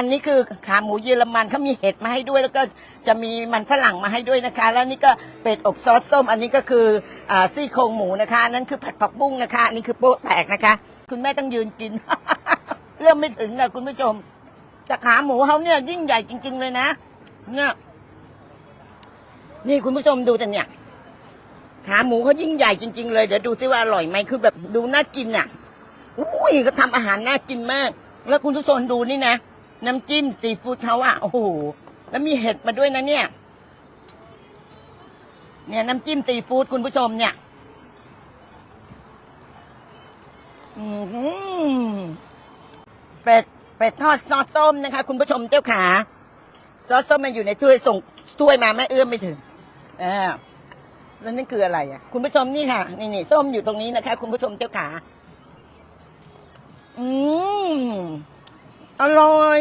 อันนี้คือขาหมูเยอรมันเขามีเห็ดมาให้ด้วย แล้วก็จะมีมันฝรั่งมาให้ด้วยนะคะ แล้วนี่ก็เป็ดอบซอสส้ม อันนี้ก็คืออซี่โครงหมูนะคะนนั้นคือผัดผักบุ้งนะคะอันนี้คือโป๊ะแตกนะคะ คุณแม่ต้องยืนกิน เริ่มไม่ถึงนะคุณผู้ชมแต่ขาหมูเขาเนี่ยยิ่งใหญ่จริง ๆเลยนะ เนี่ยนี่คุณผู้ชมดูแต่เนี่ย ขาหมูเขายิ่งใหญ่จริง ๆ เลยเดี๋ยวดูซิว่าอร่อยไหมคือแบบดูน่ากินอะอุ้ยก็ทำอาหารน่ากินมาก แล้วคุณผู้ชมดูนี่นะ น้ำจิ้มซีฟู้ดเขาอะโอ้โหแล้วมีเห็ดมาด้วยนะเนี่ย เนี่ยน้ำจิ้มซีฟู้ดคุณผู้ชมเนี่ยอืมเป็ดเป็ดทอดซอสส้มนะคะ คุณผู้ชมเจ้าขาซอสส้มมันอยู่ในถ้วยส่งถ้วยมาแม่เอื้อมไม่ถึงอ่าแล้วนั่นคืออะไรอะ คุณผู้ชมนี่ค่ะนี่นี่ส้มอยู่ตรงนี้นะคะ คุณผู้ชมเจ้าขาอืมอร่อย